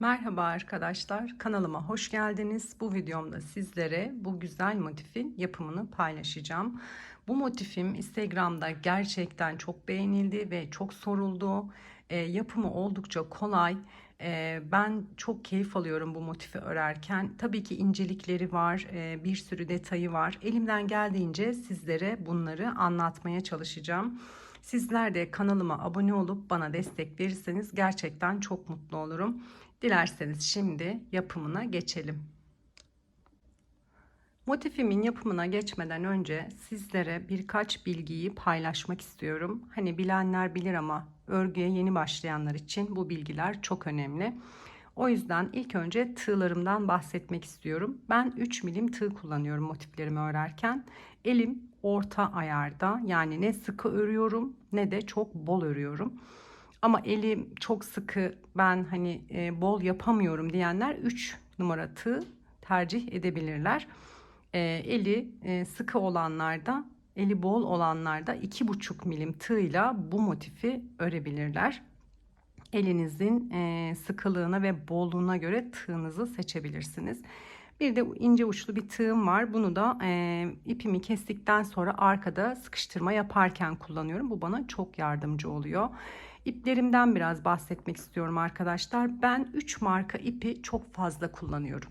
Merhaba arkadaşlar, kanalıma hoş geldiniz. Bu videomda sizlere bu güzel motifin yapımını paylaşacağım. Bu motifim Instagram'da gerçekten çok beğenildi ve çok soruldu. E, yapımı oldukça kolay. E, ben çok keyif alıyorum bu motifi örerken. Tabii ki incelikleri var, e, bir sürü detayı var. Elimden geldiğince sizlere bunları anlatmaya çalışacağım. Sizler de kanalıma abone olup bana destek verirseniz gerçekten çok mutlu olurum. Dilerseniz şimdi yapımına geçelim. Motifimin yapımına geçmeden önce sizlere birkaç bilgiyi paylaşmak istiyorum. Hani bilenler bilir ama örgüye yeni başlayanlar için bu bilgiler çok önemli. O yüzden ilk önce tığlarımdan bahsetmek istiyorum. Ben 3 milim tığ kullanıyorum motiflerimi örerken. Elim orta ayarda yani ne sıkı örüyorum ne de çok bol örüyorum. Ama elim çok sıkı ben hani e, bol yapamıyorum diyenler 3 numara tığ tercih edebilirler. E, eli e, sıkı olanlarda eli bol olanlarda 2,5 milim tığla bu motifi örebilirler. Elinizin e, sıkılığına ve bolluğuna göre tığınızı seçebilirsiniz. Bir de ince uçlu bir tığım var. Bunu da e, ipimi kestikten sonra arkada sıkıştırma yaparken kullanıyorum. Bu bana çok yardımcı oluyor. İplerimden biraz bahsetmek istiyorum arkadaşlar. Ben 3 marka ipi çok fazla kullanıyorum.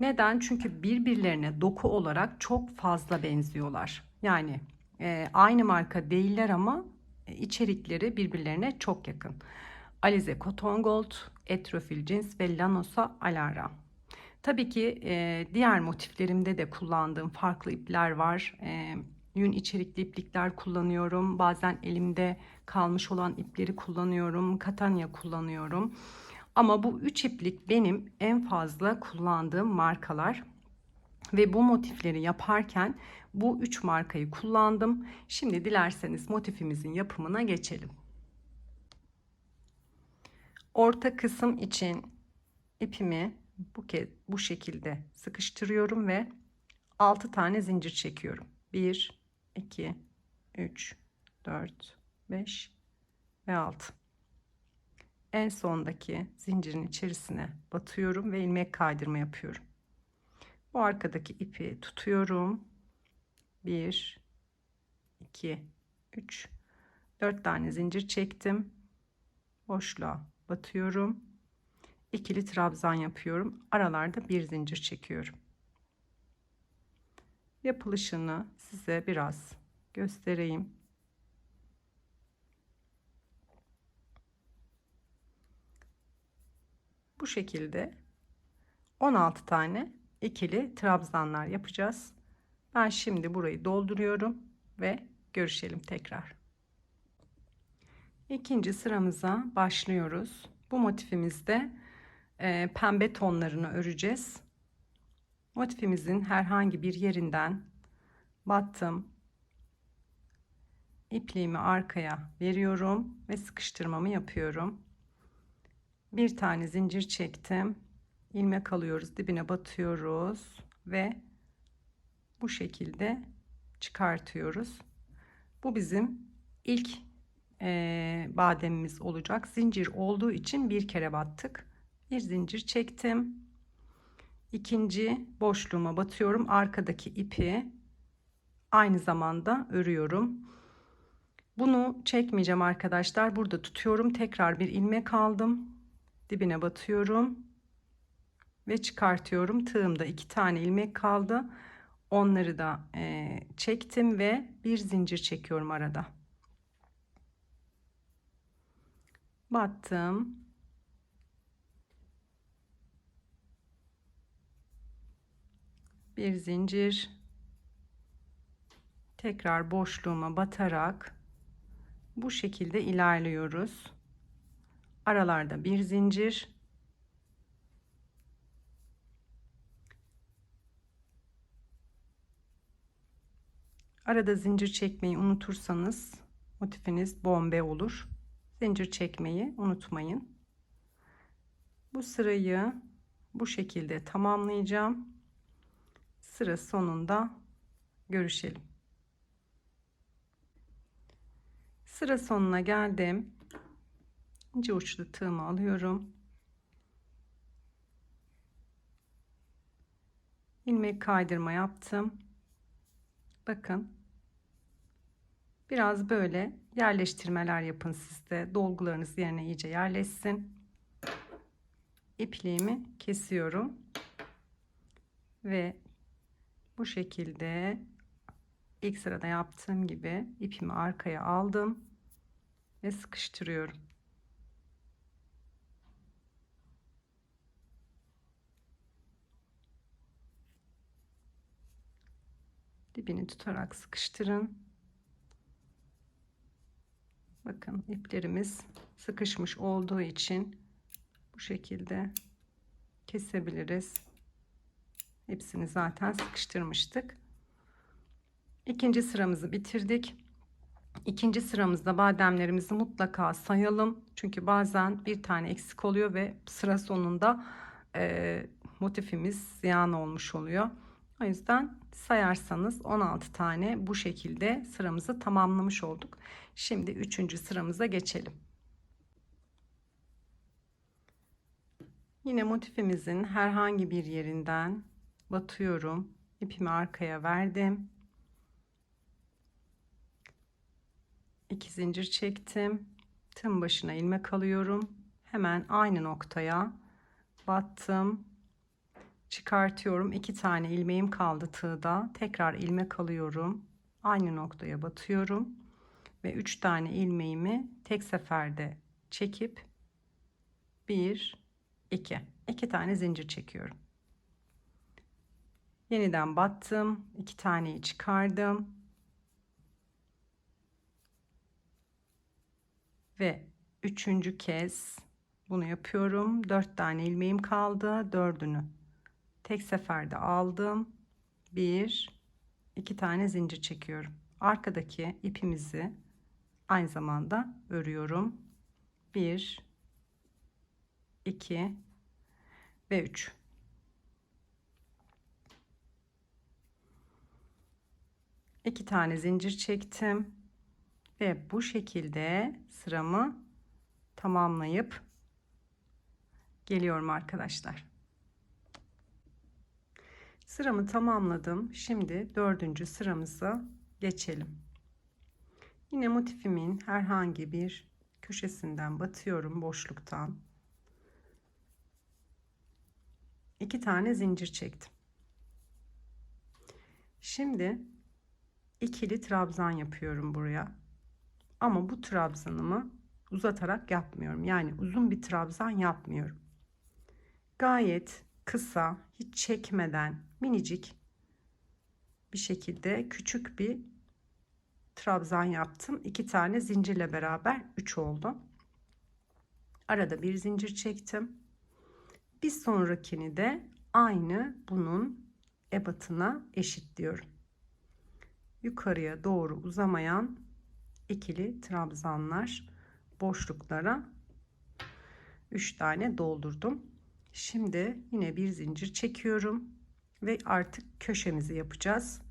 Neden? Çünkü birbirlerine doku olarak çok fazla benziyorlar. Yani e, aynı marka değiller ama içerikleri birbirlerine çok yakın. Alize Cotton Gold, Etrofil Jeans ve Lanosa Alara. Tabii ki e, diğer motiflerimde de kullandığım farklı ipler var. E, yün içerikli iplikler kullanıyorum. Bazen elimde kalmış olan ipleri kullanıyorum. Katanya kullanıyorum. Ama bu üç iplik benim en fazla kullandığım markalar. Ve bu motifleri yaparken bu üç markayı kullandım. Şimdi dilerseniz motifimizin yapımına geçelim. Orta kısım için ipimi bu bu şekilde sıkıştırıyorum ve 6 tane zincir çekiyorum. 1 2 3 4 5 ve 6. En sondaki zincirin içerisine batıyorum ve ilmek kaydırma yapıyorum. Bu arkadaki ipi tutuyorum. 1 2 3 4 tane zincir çektim. Boşluğa batıyorum ikili trabzan yapıyorum. Aralarda bir zincir çekiyorum. Yapılışını size biraz göstereyim. Bu şekilde 16 tane ikili trabzanlar yapacağız. Ben şimdi burayı dolduruyorum ve görüşelim tekrar. İkinci sıramıza başlıyoruz. Bu motifimizde e, pembe tonlarını öreceğiz. Motifimizin herhangi bir yerinden battım. ipliğimi arkaya veriyorum ve sıkıştırmamı yapıyorum. Bir tane zincir çektim. ilmek alıyoruz, dibine batıyoruz ve bu şekilde çıkartıyoruz. Bu bizim ilk e, bademimiz olacak. Zincir olduğu için bir kere battık. Bir zincir çektim. İkinci boşluğuma batıyorum. Arkadaki ipi aynı zamanda örüyorum. Bunu çekmeyeceğim arkadaşlar. Burada tutuyorum. Tekrar bir ilmek aldım dibine batıyorum ve çıkartıyorum. Tığımda iki tane ilmek kaldı. Onları da e, çektim ve bir zincir çekiyorum arada. Battım. Bir zincir. Tekrar boşluğuma batarak bu şekilde ilerliyoruz aralarda bir zincir arada zincir çekmeyi unutursanız motifiniz bombe olur zincir çekmeyi unutmayın bu sırayı bu şekilde tamamlayacağım sıra sonunda görüşelim. Sıra sonuna geldim ince uçlu tığımı alıyorum. ilmek kaydırma yaptım. Bakın. Biraz böyle yerleştirmeler yapın sizde. Dolgularınız yerine iyice yerleşsin. İpliğimi kesiyorum. Ve bu şekilde ilk sırada yaptığım gibi ipimi arkaya aldım ve sıkıştırıyorum. Dibini tutarak sıkıştırın. Bakın iplerimiz sıkışmış olduğu için bu şekilde kesebiliriz. Hepsini zaten sıkıştırmıştık. İkinci sıramızı bitirdik. İkinci sıramızda bademlerimizi mutlaka sayalım. Çünkü bazen bir tane eksik oluyor ve sıra sonunda e, motifimiz ziyan olmuş oluyor. O yüzden sayarsanız 16 tane bu şekilde sıramızı tamamlamış olduk. Şimdi üçüncü sıramıza geçelim. Yine motifimizin herhangi bir yerinden batıyorum. İpimi arkaya verdim. İki zincir çektim. Tım başına ilmek alıyorum. Hemen aynı noktaya battım. Çıkartıyorum. iki tane ilmeğim kaldı tığda. Tekrar ilmek alıyorum. Aynı noktaya batıyorum. Ve üç tane ilmeğimi tek seferde çekip bir, iki, iki tane zincir çekiyorum. Yeniden battım. iki taneyi çıkardım. Ve üçüncü kez bunu yapıyorum. Dört tane ilmeğim kaldı. Dördünü tek seferde aldım. Bir, iki tane zincir çekiyorum. Arkadaki ipimizi aynı zamanda örüyorum. Bir, iki ve üç. iki tane zincir çektim ve bu şekilde sıramı tamamlayıp geliyorum arkadaşlar. Sıramı tamamladım. Şimdi dördüncü sıramıza geçelim. Yine motifimin herhangi bir köşesinden batıyorum boşluktan. iki tane zincir çektim. Şimdi ikili trabzan yapıyorum buraya. Ama bu trabzanımı uzatarak yapmıyorum. Yani uzun bir trabzan yapmıyorum. Gayet kısa, hiç çekmeden minicik bir şekilde küçük bir trabzan yaptım. İki tane zincirle beraber 3 oldu. Arada bir zincir çektim. Bir sonrakini de aynı bunun ebatına eşitliyorum. Yukarıya doğru uzamayan ikili trabzanlar boşluklara 3 tane doldurdum. Şimdi yine bir zincir çekiyorum ve artık köşemizi yapacağız.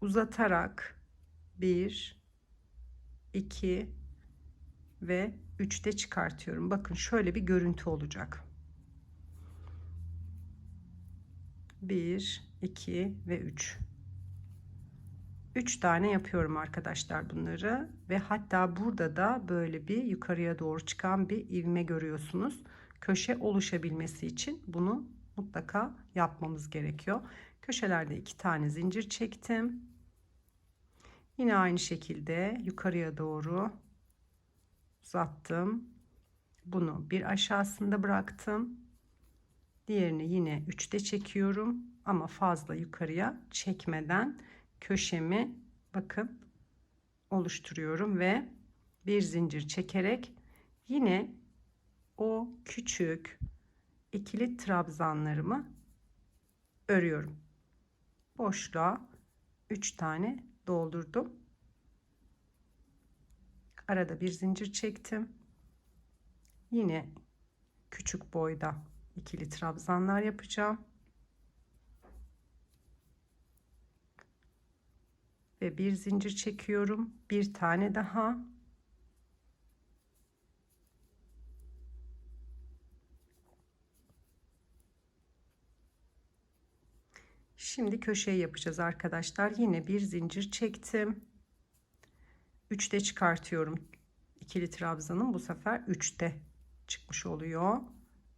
Uzatarak 1 2 ve 3'te çıkartıyorum. Bakın şöyle bir görüntü olacak. 1 2 ve 3 3 tane yapıyorum arkadaşlar bunları ve hatta burada da böyle bir yukarıya doğru çıkan bir ivme görüyorsunuz. Köşe oluşabilmesi için bunu mutlaka yapmamız gerekiyor. Köşelerde iki tane zincir çektim. Yine aynı şekilde yukarıya doğru uzattım. Bunu bir aşağısında bıraktım. Diğerini yine 3'te çekiyorum ama fazla yukarıya çekmeden köşemi bakın oluşturuyorum ve bir zincir çekerek yine o küçük ikili trabzanlarımı örüyorum. Boşluğa 3 tane doldurdum. Arada bir zincir çektim. Yine küçük boyda ikili trabzanlar yapacağım. ve bir zincir çekiyorum bir tane daha Şimdi köşeyi yapacağız arkadaşlar. Yine bir zincir çektim. 3'te çıkartıyorum. İkili trabzanın bu sefer 3'te çıkmış oluyor.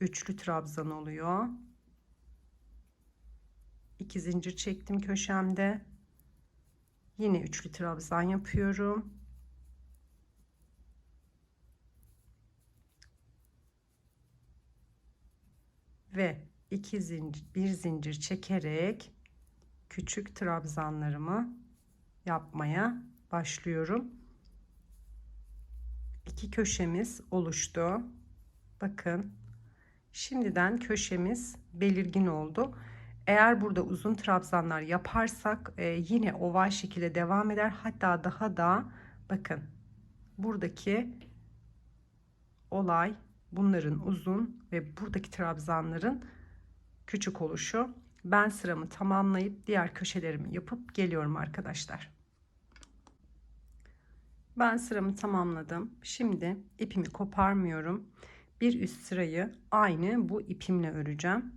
Üçlü trabzan oluyor. 2 zincir çektim köşemde. Yine üçlü trabzan yapıyorum. Ve iki zincir, bir zincir çekerek küçük trabzanlarımı yapmaya başlıyorum. İki köşemiz oluştu. Bakın şimdiden köşemiz belirgin oldu. Eğer burada uzun trabzanlar yaparsak e, yine oval şekilde devam eder. Hatta daha da bakın buradaki olay bunların uzun ve buradaki trabzanların küçük oluşu. Ben sıramı tamamlayıp diğer köşelerimi yapıp geliyorum arkadaşlar. Ben sıramı tamamladım. Şimdi ipimi koparmıyorum. Bir üst sırayı aynı bu ipimle öreceğim.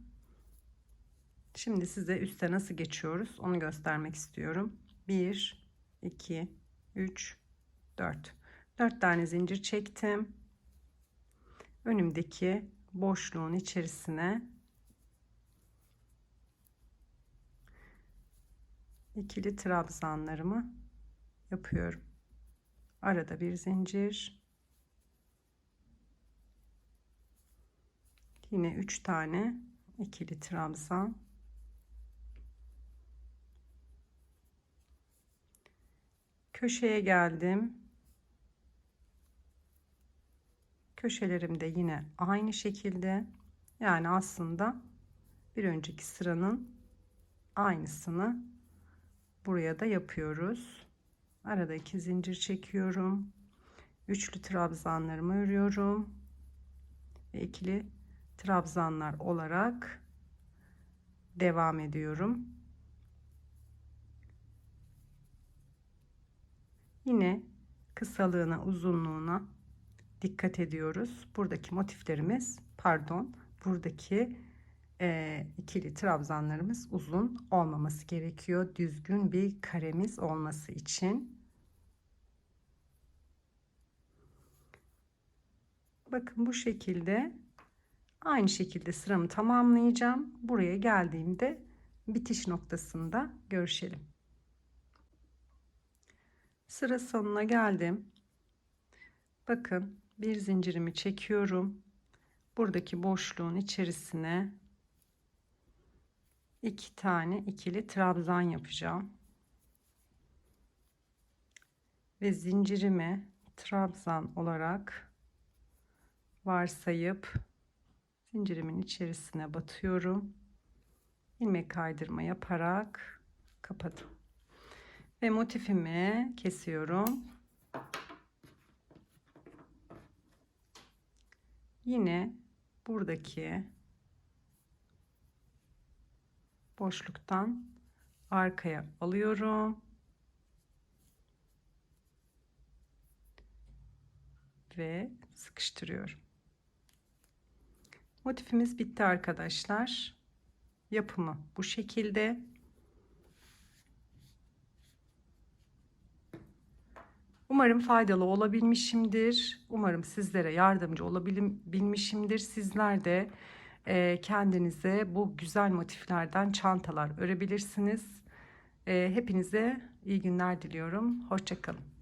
Şimdi size üste nasıl geçiyoruz onu göstermek istiyorum. 1, 2, 3, 4. 4 tane zincir çektim. Önümdeki boşluğun içerisine ikili trabzanlarımı yapıyorum. Arada bir zincir. Yine 3 tane ikili trabzan. Köşeye geldim. Köşelerim de yine aynı şekilde. Yani aslında bir önceki sıranın aynısını buraya da yapıyoruz. Arada iki zincir çekiyorum. Üçlü trabzanlarımı örüyorum. Ve ikili trabzanlar olarak devam ediyorum. Yine kısalığına, uzunluğuna dikkat ediyoruz. Buradaki motiflerimiz, pardon, buradaki e, ikili trabzanlarımız uzun olmaması gerekiyor. Düzgün bir karemiz olması için. Bakın bu şekilde aynı şekilde sıramı tamamlayacağım. Buraya geldiğimde bitiş noktasında görüşelim. Sıra sonuna geldim. Bakın bir zincirimi çekiyorum. Buradaki boşluğun içerisine iki tane ikili trabzan yapacağım. Ve zincirimi trabzan olarak varsayıp zincirimin içerisine batıyorum. ilmek kaydırma yaparak kapadım. Ve motifimi kesiyorum. Yine buradaki boşluktan arkaya alıyorum. Ve sıkıştırıyorum. Motifimiz bitti arkadaşlar. Yapımı bu şekilde. Umarım faydalı olabilmişimdir. Umarım sizlere yardımcı olabilmişimdir. Sizler de e, kendinize bu güzel motiflerden çantalar örebilirsiniz. E, hepinize iyi günler diliyorum. Hoşçakalın.